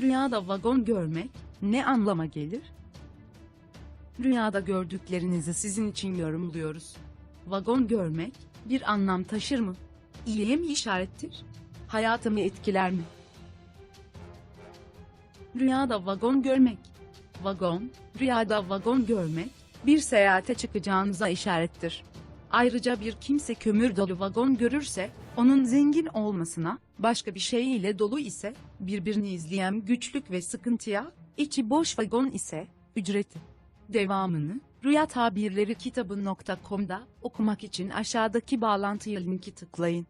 Rüyada vagon görmek ne anlama gelir? Rüyada gördüklerinizi sizin için yorumluyoruz. Vagon görmek bir anlam taşır mı? İyiye mi işarettir? Hayatımı etkiler mi? Rüyada vagon görmek. Vagon, rüyada vagon görmek, bir seyahate çıkacağınıza işarettir. Ayrıca bir kimse kömür dolu vagon görürse, onun zengin olmasına, başka bir şey ile dolu ise, birbirini izleyen güçlük ve sıkıntıya, içi boş vagon ise, ücreti. Devamını, Rüya Tabirleri kitabı.com'da okumak için aşağıdaki bağlantıya linki tıklayın.